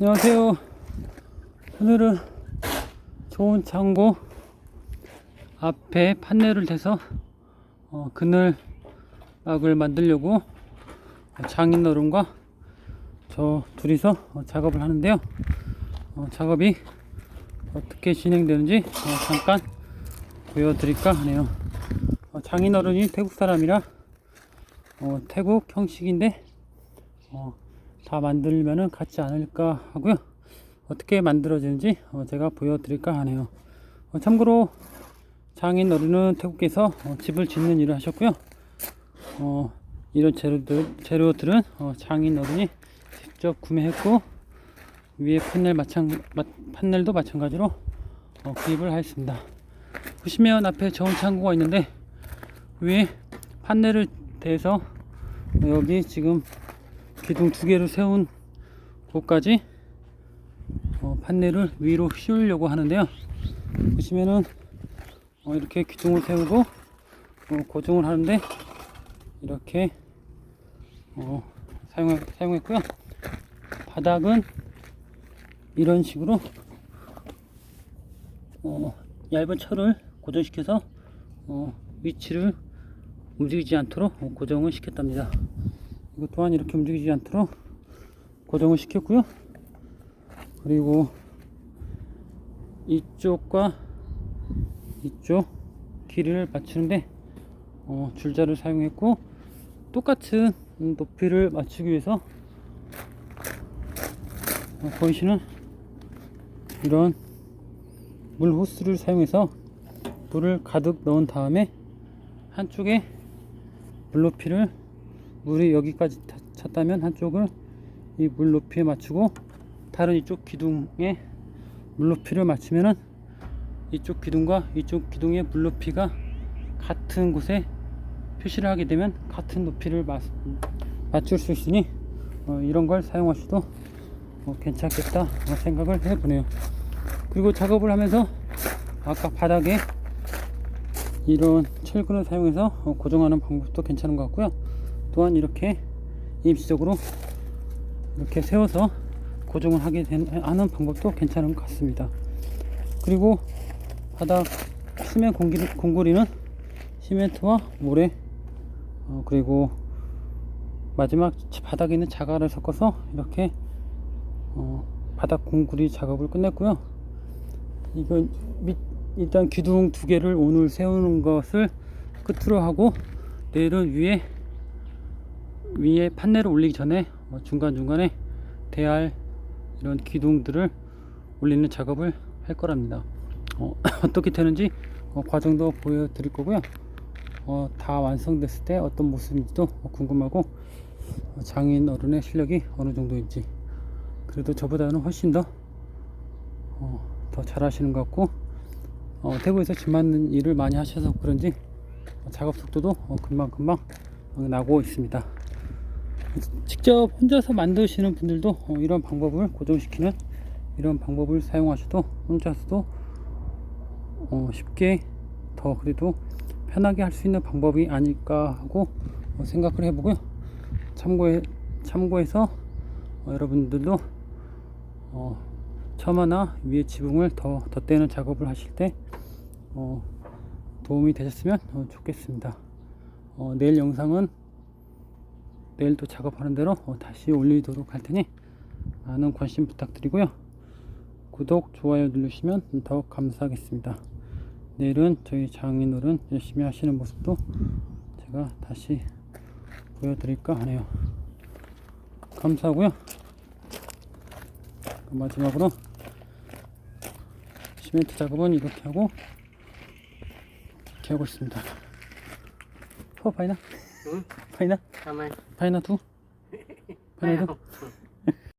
안녕하세요. 오늘은 좋은 창고 앞에 판넬을 대서 어, 그늘막을 만들려고 장인 어른과 저 둘이서 어, 작업을 하는데요. 어, 작업이 어떻게 진행되는지 어, 잠깐 보여드릴까 하네요. 어, 장인 어른이 태국 사람이라 어, 태국 형식인데 어, 다 만들면은 같지 않을까 하고요. 어떻게 만들어지는지 어, 제가 보여드릴까 하네요. 어, 참고로 장인 어른은 태국에서 어, 집을 짓는 일을 하셨고요. 어, 이런 재료들, 재료들은 어, 장인 어른이 직접 구매했고 위에 판넬 마찬 마, 판넬도 마찬가지로 어, 구입을 하였습니다. 보시면 앞에 저온 창고가 있는데 위에 판넬을 대서 여기 지금 기둥 두 개를 세운 곳까지 어, 판넬을 위로 씌우려고 하는데요. 보시면은 어, 이렇게 기둥을 세우고 어, 고정을 하는데 이렇게 어, 사용, 사용했고요. 바닥은 이런 식으로 어, 얇은 철을 고정시켜서 어, 위치를 움직이지 않도록 어, 고정을 시켰답니다. 이것 또한 이렇게 움직이지 않도록 고정을 시켰고요. 그리고 이쪽과 이쪽 길이를 맞추는데 어, 줄자를 사용했고 똑같은 높이를 맞추기 위해서 어, 보이시는 이런 물 호스를 사용해서 물을 가득 넣은 다음에 한쪽에 물 높이를 물이 여기까지 차- 찼다면 한쪽을 이 물 높이에 맞추고 다른 이쪽 기둥에 물 높이를 맞추면은 이쪽 기둥과 이쪽 기둥의 물 높이가 같은 곳에 표시를 하게 되면 같은 높이를 맞, 맞출 수 있으니 어, 이런 걸 사용하셔도 어, 괜찮겠다 어, 생각을 해보네요. 그리고 작업을 하면서 아까 바닥에 이런 철근을 사용해서 어, 고정하는 방법도 괜찮은 것 같고요. 또한 이렇게 임시적으로 이렇게 세워서 고정을 하게 된, 하는 방법도 괜찮은 것 같습니다. 그리고 바닥 수면 공기, 공구리는 시멘트와 모래 어, 그리고 마지막 바닥에 있는 자갈을 섞어서 이렇게 어, 바닥 공구리 작업을 끝냈고요. 이건 밑, 일단 기둥 두 개를 오늘 세우는 것을 끝으로 하고 내일은 위에 위에 판넬을 올리기 전에 어, 중간중간에 대할 이런 기둥들을 올리는 작업을 할 거랍니다. 어, 떻게 되는지 어, 과정도 보여드릴 거고요. 어, 다 완성됐을 때 어떤 모습인지도 궁금하고 어, 장인 어른의 실력이 어느 정도인지 그래도 저보다는 훨씬 더, 어, 더 잘하시는 것 같고 어, 태국에서 집 만든 일을 많이 하셔서 그런지 어, 작업 속도도 어, 금방금방 어, 나고 있습니다. 직접 혼자서 만드시는 분들도 어, 이런 방법을 고정시키는 이런 방법을 사용하셔도 혼자서도 어, 쉽게 더 그래도 편하게 할 수 있는 방법이 아닐까 하고 어, 생각을 해보고요. 참고해, 참고해서 어, 여러분들도 어, 처음 하나 위에 지붕을 더 덧대는 작업을 하실 때 어, 도움이 되셨으면 어, 좋겠습니다. 어, 내일 영상은 내일 또 작업하는 대로 어, 다시 올리도록 할 테니 많은 관심 부탁드리고요. 구독, 좋아요 누르시면 더욱 감사하겠습니다. 내일은 저희 장인어른 열심히 하시는 모습도 제가 다시 보여드릴까 하네요. 감사하고요. 그 마지막으로 시멘트 작업은 이렇게 하고 이렇게 하고 있습니다. 어, 파이나? 응? 파이나? 가만. 파이나 2? 파이나 2?